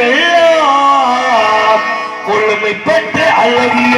எல்லாம் கொள்ளுமை பெற்ற அழகிய